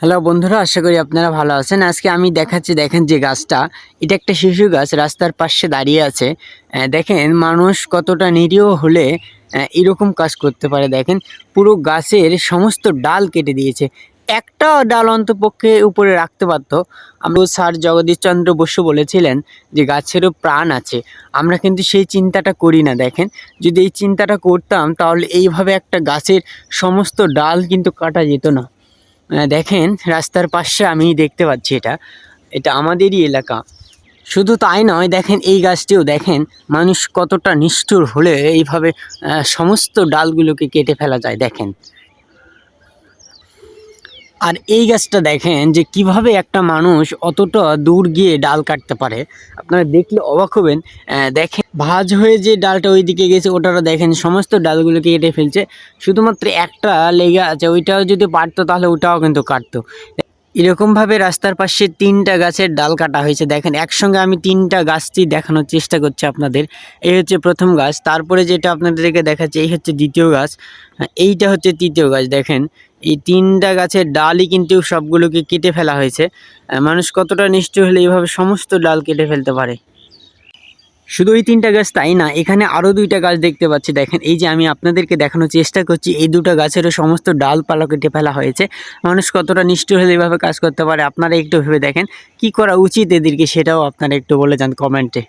Hello বন্ধুরা, আশা করি আপনারা ভালো আছেন। আজকে আমি দেখাচ্ছি, দেখেন যে গাছটা, এটা একটা শিশু গাছ, রাস্তার পাশে দাঁড়িয়ে আছে। দেখেন মানুষ কতটা নিরীহ হলে এরকম কাজ করতে পারে। দেখেন পুরো গাছের সমস্ত ডাল কেটে দিয়েছে। একটা ডাল অন্তপক্ষে উপরে রাখতে পারতো। আমরা স্যার জগদীশচন্দ্র বসু বলেছিলেন যে, গাছেরও প্রাণ আছে। আমরা কিন্তু সেই চিন্তাটা করি না। দেখেন যদি এই চিন্তাটা করতাম, তাহলে এইভাবে একটা গাছের সমস্ত ডাল কিন্তু কাটা যেত না। দেখেন, রাস্তার পাশে আমি দেখতে পাচ্ছি এটা। এটা আমাদেরই এলাকা। শুধু তাই নয়, দেখেন এই গাছটিও, দেখেন মানুষ কতটা নিষ্ঠুর হলে এইভাবে সমস্ত ডালগুলোকে কেটে ফেলা যায়, দেখেন। আর এই গাছটা দেখেন যে কীভাবে একটা মানুষ অতটা দূর গিয়ে ডাল কাটতে পারে। আপনারা দেখলে অবাক হবেন। দেখেন ভাঁজ হয়ে যে ডালটা ওই দিকে গেছে ওটারও দেখেন সমস্ত ডালগুলোকে কেটে ফেলছে। শুধুমাত্র একটা লেগে আছে ওইটাও যদি পারতো তাহলে ওটাও কিন্তু কাটতো। এরকমভাবে রাস্তার পাশে তিনটা গাছের ডাল কাটা হয়েছে। দেখেন একসঙ্গে আমি তিনটা গাছটি দেখানোর চেষ্টা করছি আপনাদের। এই হচ্ছে প্রথম গাছ। তারপরে যেটা আপনাদেরকে দেখাচ্ছে এই হচ্ছে দ্বিতীয় গাছ। হ্যাঁ, এইটা হচ্ছে তৃতীয় গাছ দেখেন। এই তিনটা গাছের ডালই কিন্তু সবগুলোকে কেটে ফেলা হয়েছে। মানুষ কতটা নিষ্ঠুর হলে এইভাবে সমস্ত ডাল কেটে ফেলতে পারে? শুধু এই তিনটা গাছ তাই না, এখানে আরও দুইটা গাছ দেখতে পাচ্ছি। দেখেন, এই যে আমি আপনাদেরকে দেখানোর চেষ্টা করছি, এই দুটো গাছেরও সমস্ত ডালপালা কেটে ফেলা হয়েছে। মানুষ কতটা নিষ্ঠুর হলে এইভাবে কাজ করতে পারে, আপনারা একটু ভেবে দেখেন। কি করা উচিত এদেরকে সেটাও আপনারা একটু বলে যান কমেন্টে।